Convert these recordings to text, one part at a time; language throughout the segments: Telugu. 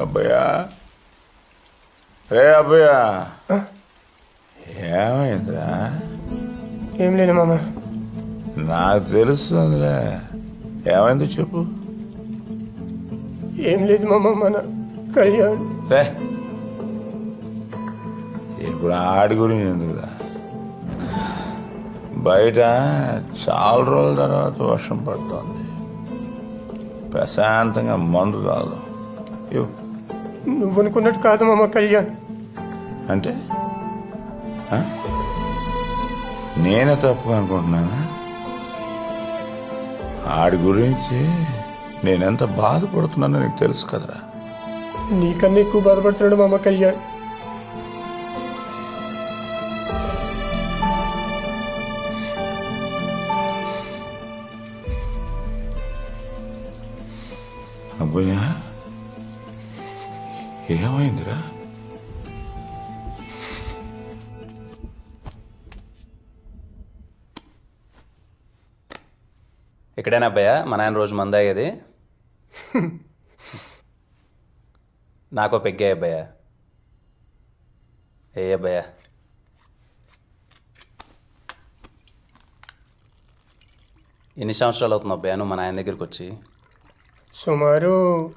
అబ్బయ్యా? రే అబ్బయ్యా. ఏమైందిరా? ఏం లేదు మామ. నాకు తెలుస్తుందిలే. ఏమైందో చెప్పు. ఏం లేదు మామ మన కళ్యాణ్. రే. ఇప్పుడు ఆడి గురించి ఎందుకురా? బయట చాలా రోజుల తర్వాత వర్షం పడుతోంది. ప్రశాంతంగా మందు రాదు. నువ్వు అనుకున్నట్టు కాదు మామ కళ్యాణ్. అంటే? నేనే తప్పు అనుకుంటున్నానా? ఆడి గురించి నేనెంత బాధపడుతున్నానో నీకు తెలుసు కదరా. నీకన్నా ఎక్కువ బాధపడుతున్నాడు మామ కళ్యాణ్. అబ్బయ్యా ఏమైందిరా? ఎక్కడైనా అబ్బాయా మా నాయన రోజు మంద అయ్యేది నాకో పెగ్గే అబ్బాయా ఏ అబ్బాయా ఎన్ని సంవత్సరాలు అవుతుంది అబ్బాయా నువ్వు మా నాయన దగ్గరికి వచ్చి? సుమారు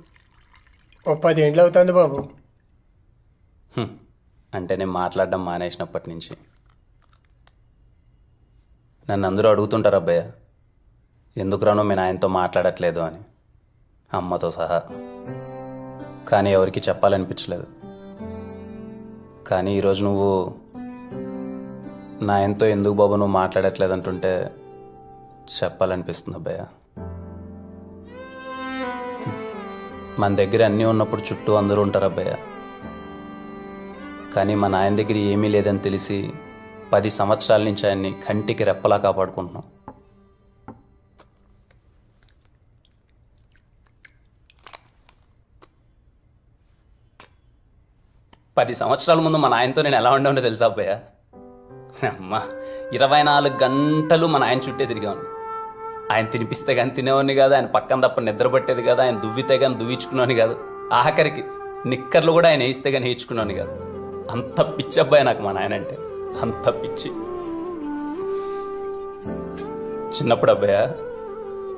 ఓ పదేండ్లు అవుతుంది బాబు. అంటే నేను మాట్లాడడం మానేసినప్పటి నుంచి. నన్ను అందరూ అడుగుతుంటారు అబ్బాయ్య. ఎందుకురానో మీ నాయనతో మాట్లాడట్లేదు అని. అమ్మతో సహా. కానీ ఎవరికి చెప్పాలనిపించలేదు. కానీ ఈరోజు నువ్వు నాయనతో ఎందుకు బాబు నువ్వు మాట్లాడట్లేదు అంటుంటే చెప్పాలనిపిస్తుంది అబ్బాయ్య. మన దగ్గర అన్నీ ఉన్నప్పుడు చుట్టూ అందరూ ఉంటారు అబ్బాయ కానీ మా నాయన దగ్గర ఏమీ లేదని తెలిసి పది సంవత్సరాల నుంచి ఆయన్ని కంటికి రెప్పలా కాపాడుకుంటున్నాం. పది సంవత్సరాల ముందు మా నాయనతో నేను ఎలా ఉండేవాడినో తెలుసా అబ్బాయ అమ్మా ఇరవై నాలుగు గంటలు మా నాయన చుట్టే తిరిగాను ఆయన తినిపిస్తే కానీ తినేవాడిని కాదు ఆయన పక్కన తప్ప నిద్ర పట్టేది కాదు ఆయన దువ్వితే కానీ దువ్వించుకునేవాని కాదు. ఆఖరికి నిక్కర్లు కూడా ఆయన వేయిస్తే కానీ వేయించుకునేవాని కాదు. అంత పిచ్చి అబ్బాయి నాకు మా నాయన అంటే. అంత పిచ్చి. చిన్నప్పుడు అబ్బాయ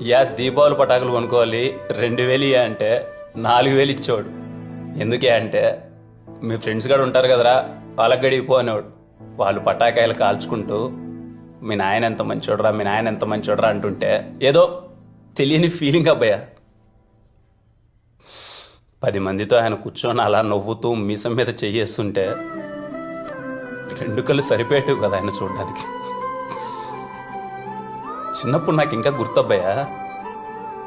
యా దీపావళి పటాకులు కొనుక్కోవాలి రెండు వేలు ఇయ్యా అంటే నాలుగు వేలు ఇచ్చేవాడు. ఎందుకే అంటే మీ ఫ్రెండ్స్ కూడా ఉంటారు కదరా వాళ్ళకి గడిపో అనేవాడు. వాళ్ళు పటాకాయలు కాల్చుకుంటూ మీ నాయన ఎంత మంచోడరా మీ నాయన ఎంత మంచోడరా అంటుంటే ఏదో తెలియని ఫీలింగ్ అబ్బాయా పది మందితో ఆయన కూర్చొని అలా నవ్వుతూ మీసం మీద చెయ్యేస్తుంటే రెండు కళ్ళు సరిపోయేటివి కదా ఆయన చూడడానికి. చిన్నప్పుడు నాకు ఇంకా గుర్తబ్బయ్యా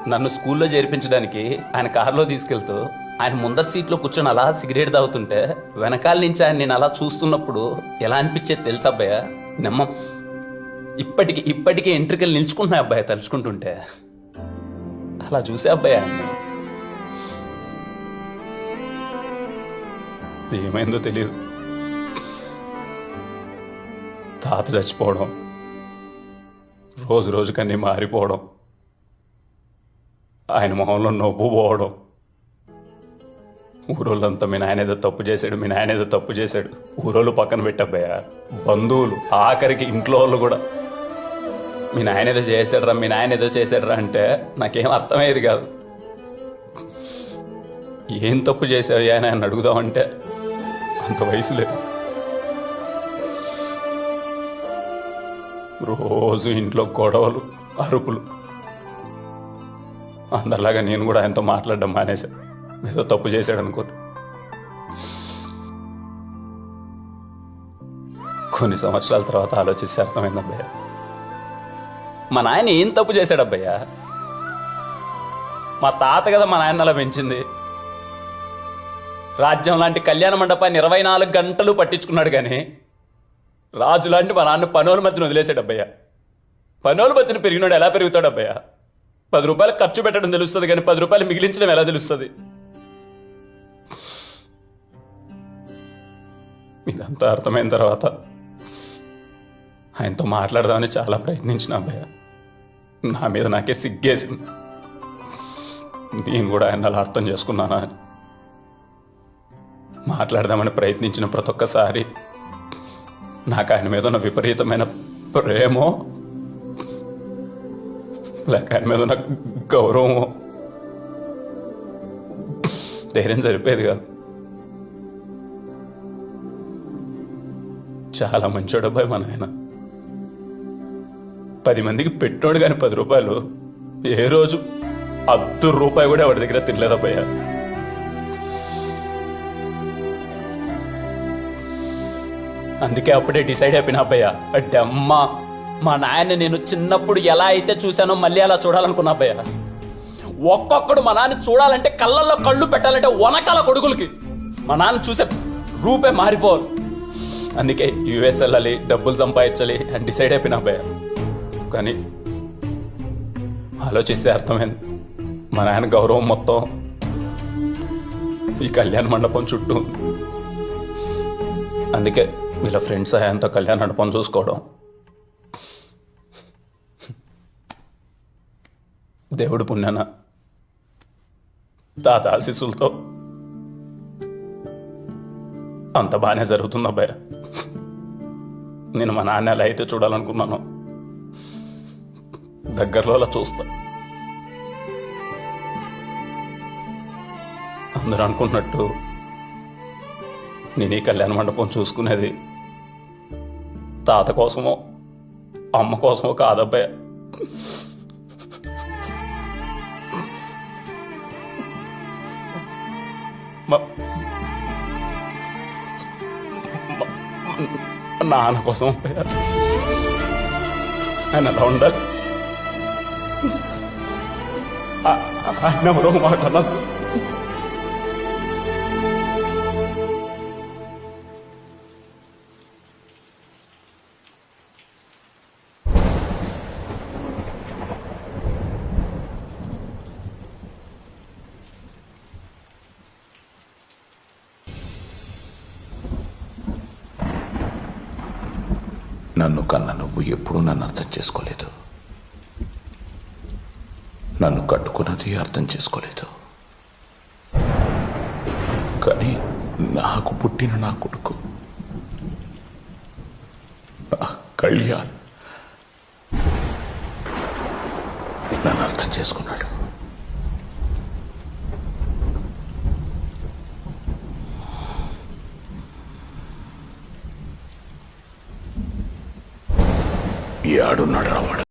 నన్ను స్కూల్లో చేర్పించడానికి ఆయన కారులో తీసుకెళ్తూ ఆయన ముందర సీట్లో కూర్చొని అలా సిగరెట్ తాగుతుంటే వెనకాల నుంచి ఆయన నేను అలా చూస్తున్నప్పుడు ఎలా అనిపించేది తెలుసా అబ్బాయ నెమ్మ. ఇప్పటికి ఇప్పటికే ఎంట్రికలు నిల్చుకుంటున్నాయి అబ్బాయి తలుచుకుంటుంటే. అలా చూసే అబ్బాయి? ఏమైందో తెలియదు. తాత చచ్చిపోవడం రోజు రోజుకన్నీ మారిపోవడం ఆయన మొహంలో నవ్వు పోవడం. ఊరోళ్ళంతా మీ నాయన ఏదో తప్పు చేశాడు మీ నాయన ఏదో తప్పు చేశాడు. ఊరోళ్ళు పక్కన పెట్టబ్బయ్యా. బంధువులు ఆఖరికి ఇంట్లో వాళ్ళు కూడా. మీ నాయన ఏదో చేశాడురా మీ నాయన ఏదో చేశాడురా అంటే నాకేం అర్థమయ్యేది కాదు. ఏం తప్పు చేసావు అని ఆయన అడుగుదామంటే అంత వయసు లేదు. రోజు ఇంట్లో గొడవలు అరుపులు. అందరిలాగా నేను కూడా ఆయనతో మాట్లాడడం మానేశాను ఏదో తప్పు చేశాడు అనుకో కొన్ని సంవత్సరాల తర్వాత ఆలోచిస్తే అర్థమైంది అబ్బాయి మా నాయన ఏం తప్పు చేశాడు మా తాత కదా మా నాయన అలా పెంచింది. రాజ్యం లాంటి కళ్యాణ మండపాన్ని ఇరవై నాలుగు గంటలు పట్టించుకున్నాడు కానీ రాజు లాంటి మా నాన్న పనోల మధ్యన వదిలేసాడు అబ్బయ్య పనోల మధ్యన పెరిగినాడు ఎలా పెరుగుతాడబ్బయ్యా? పది రూపాయలు ఖర్చు పెట్టడం తెలుస్తుంది కానీ పది రూపాయలు మిగిలించడం ఎలా తెలుస్తుంది? ఇదంతా అర్థమైన తర్వాత ఆయనతో మాట్లాడదామని చాలా ప్రయత్నించిన అబ్బాయ నా మీద నాకే సిగ్గేసింది. నేను కూడా ఆయన అలా అర్థం చేసుకున్నానా అని. మాట్లాడదామని ప్రయత్నించిన ప్రతి ఒక్కసారి నాకు ఆయన మీద ఉన్న విపరీతమైన ప్రేమో లేక ఆయన మీద ఉన్న గౌరవమో ధైర్యం సరిపోయేది కాదు. చాలా మంచోడు అబ్బాయి మన ఆయన పది మందికి పెట్టోడు కానీ పది రూపాయలు. ఏ రోజు? అద్దు రూపాయి కూడా వాడి దగ్గర తినలేదబ్బయ్యా అందుకే అప్పుడే డిసైడ్ అయిపోయిన అబ్బయ్య అంటే అమ్మ మా నాయన నేను చిన్నప్పుడు ఎలా అయితే చూశానో మళ్ళీ అలా చూడాలనుకున్నా అబ్బయ్య ఒక్కొక్కడు మా నాన్న చూడాలంటే కళ్ళల్లో కళ్ళు పెట్టాలంటే వనకాల కొడుకులకి. మా నాన్న చూసే రూపే మారిపోవాలి. అందుకే యుఎస్ వెళ్ళాలి డబ్బులు సంపాదించాలి అని డిసైడ్ అయిపోయిన అబ్బయ్య కానీ ఆలోచిస్తే అర్థమైంది. మా నాయన గౌరవం మొత్తం ఈ కళ్యాణ మండపం చుట్టూ అందుకే వీళ్ళ ఫ్రెండ్స్ సహాయంతో కళ్యాణ మండపం చూసుకోవడం. దేవుడు పుణ్యాన తాత ఆశీస్సులతో అంత బాగానే జరుగుతుంది అబ్బాయి నేను మా నాన్న ఎలా అయితే చూడాలనుకున్నాను. దగ్గరలో అలా చూస్తా. అందరూ అనుకున్నట్టు నేను ఈ కళ్యాణ మండపం చూసుకునేది. తాత కోసమో అమ్మ కోసమో కాదబ్బాయ నాన్న కోసం అబ్బాయి ఆయన ఎలా ఉండాలి? ఆయన మాట నన్ను కన్న నువ్వు ఎప్పుడూ నన్ను అర్థం చేసుకోలేదు. నన్ను కట్టుకున్నది అర్థం చేసుకోలేదు. కానీ నాకు పుట్టిన నా కొడుకు నా కళ్యాణ్ నన్ను అర్థం చేసుకున్నాడు.